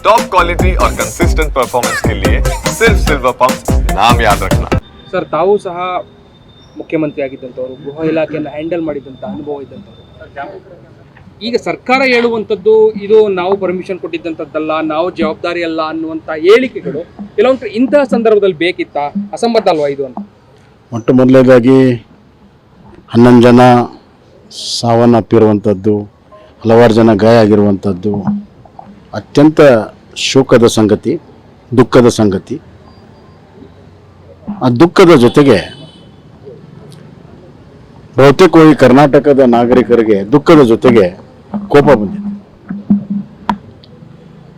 Top quality और consistent performance के लिए सिर्फ सिल्वर पंप नाम याद रखना ಸರ್ ತಾವು ಸಹ ಮುಖ್ಯಮಂತ್ರಿ ಆಗಿದ್ದಂಥವ್ರು ಗೃಹ ಇಲಾಖೆಯನ್ನು ಹ್ಯಾಂಡಲ್ ಮಾಡಿದಂಥ ಅನುಭವ ಇದ್ದಂಥವ್ರು ಈಗ ಸರ್ಕಾರ ಹೇಳುವಂಥದ್ದು ಇದು ನಾವು ಪರ್ಮಿಷನ್ ಕೊಟ್ಟಿದ್ದಂಥದ್ದಲ್ಲ ನಾವು ಜವಾಬ್ದಾರಿ ಅಲ್ಲ ಅನ್ನುವಂಥ ಹೇಳಿಕೆಗಳು ಕೆಲವೊಂದು ಇಂತಹ ಸಂದರ್ಭದಲ್ಲಿ ಬೇಕಿತ್ತಾ ಅಸಂಬದ್ಧ ಅಲ್ವಾ ಇದು ಅಂತ ಮೊಟ್ಟ ಮೊದಲನೇದಾಗಿ ಹನ್ನೊಂದು ಜನ ಸಾವನ್ನಪ್ಪಿರುವಂಥದ್ದು ಹಲವಾರು ಜನ ಗಾಯ ಆಗಿರುವಂಥದ್ದು ಅತ್ಯಂತ ಶೋಕದ ಸಂಗತಿ, ದುಃಖದ ಸಂಗತಿ. ಆ ದುಃಖದ ಜೊತೆಗೆ ಬಹುತೇಕವಾಗಿ ಕರ್ನಾಟಕದ ನಾಗರಿಕರಿಗೆ ದುಃಖದ ಜೊತೆಗೆ ಕೋಪ ಬಂದಿದೆ.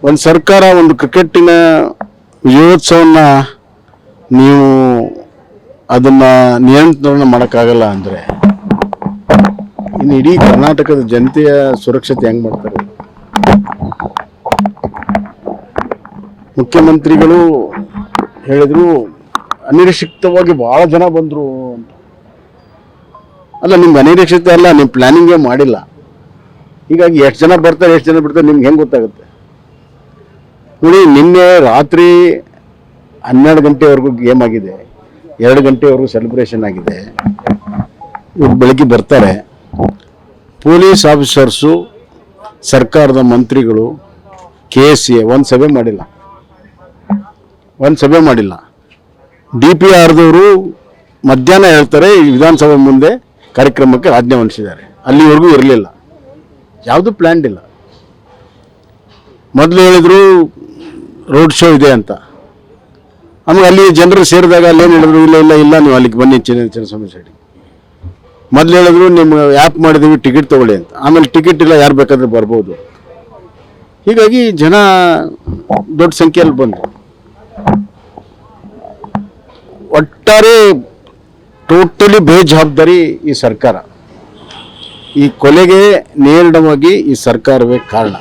ಒಂದು ಸರ್ಕಾರ, ಒಂದು ಕ್ರಿಕೆಟಿನ ವಿಜಯೋತ್ಸವನ್ನ ನೀವು ಅದನ್ನ ನಿಯಂತ್ರಣ ಮಾಡೋಕ್ಕಾಗಲ್ಲ ಅಂದರೆ ಇನ್ನು ಇಡೀ ಕರ್ನಾಟಕದ ಜನತೆಯ ಸುರಕ್ಷತೆ ಹೆಂಗ್ ಮಾಡ್ತಾರೆ? ಮುಖ್ಯಮಂತ್ರಿಗಳು ಹೇಳಿದ್ರು, ಅನಿರೀಕ್ಷಿತವಾಗಿ ಬಹಳ ಜನ ಬಂದ್ರು ಅಂತ. ಅಲ್ಲ, ನಿಮ್ಗೆ ಅನಿರೀಕ್ಷಿತ ಅಲ್ಲ ನಿಮ್ಮ ಪ್ಲಾನಿಂಗೇ ಮಾಡಿಲ್ಲ. ಹೀಗಾಗಿ ಎಷ್ಟು ಜನ ಬರ್ತಾರೆ, ಎಷ್ಟು ಜನ ಬಿಡ್ತಾರೆ, ನಿಮ್ಗೆ ಹೆಂಗೆ ಗೊತ್ತಾಗುತ್ತೆ? ನೋಡಿ, ನಿನ್ನೆ ರಾತ್ರಿ ಹನ್ನೆರಡು ಗಂಟೆವರೆಗೂ ಗೇಮ್ ಆಗಿದೆ. ಎರಡು ಗಂಟೆವರೆಗೂ ಸೆಲೆಬ್ರೇಷನ್ ಆಗಿದೆ. ಇವ್ರು ಬೆಳಗ್ಗೆ ಬರ್ತಾರೆ. ಪೊಲೀಸ್ ಆಫೀಸರ್ಸು, ಸರ್ಕಾರದ ಮಂತ್ರಿಗಳು, ಕೆ ಎಸ್ ಸಿ ಒಂದು ಸಭೆ ಮಾಡಿಲ್ಲ. ಒಂದು ಸಭೆ ಮಾಡಿಲ್ಲ. ಡಿ ಪಿ ಆರ್ದವರು ಮಧ್ಯಾಹ್ನ ಹೇಳ್ತಾರೆ, ಈ ವಿಧಾನಸಭೆ ಮುಂದೆ ಕಾರ್ಯಕ್ರಮಕ್ಕೆ ಆಜ್ಞೆ ಹೊಂದಿಸಿದ್ದಾರೆ. ಅಲ್ಲಿವರೆಗೂ ಇರಲಿಲ್ಲ. ಯಾವುದು ಪ್ಲ್ಯಾನ್ಡ್ ಇಲ್ಲ. ಮೊದಲು ಹೇಳಿದ್ರು ರೋಡ್ ಶೋ ಇದೆ ಅಂತ. ಆಮೇಲೆ ಅಲ್ಲಿ ಜನರು ಸೇರಿದಾಗ ಅಲ್ಲೇನು ಹೇಳಿದ್ರು, ಇಲ್ಲ ಇಲ್ಲ ಇಲ್ಲ, ನೀವು ಅಲ್ಲಿಗೆ ಬನ್ನಿ, ಚಿನ್ನ ಚಿನ್ನಸ್ವಾಮಿ ಸೈಡಿಗೆ. ಮೊದಲು ಹೇಳಿದ್ರು ನಿಮ್ಮ ಆ್ಯಪ್ ಮಾಡಿದೀವಿ ಟಿಕೆಟ್ ತೊಗೊಳ್ಳಿ ಅಂತ. ಆಮೇಲೆ ಟಿಕೆಟ್ ಇಲ್ಲ, ಯಾರು ಬೇಕಾದ್ರೆ ಬರ್ಬೋದು. ಹೀಗಾಗಿ ಜನ ದೊಡ್ಡ ಸಂಖ್ಯೆಯಲ್ಲಿ ಬಂದರು. ಒಟ್ಟಾರೆ ಟೋಟಲಿ ಬೇಜವಾಬ್ದಾರಿ ಈ ಸರ್ಕಾರ. ಈ ಕೊಲೆಗೆ ನೇರವಾಗಿ ಈ ಸರ್ಕಾರವೇ ಕಾರಣ.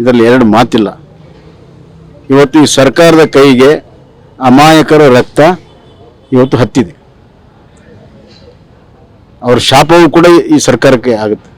ಇದರಲ್ಲಿ ಎರಡು ಮಾತಿಲ್ಲ. ಇವತ್ತು ಈ ಸರ್ಕಾರದ ಕೈಗೆ ಅಮಾಯಕರ ರಕ್ತ ಇವತ್ತು ಹತ್ತಿದೆ. ಅವರ ಶಾಪವೂ ಕೂಡ ಈ ಸರ್ಕಾರಕ್ಕೆ ಆಗುತ್ತೆ.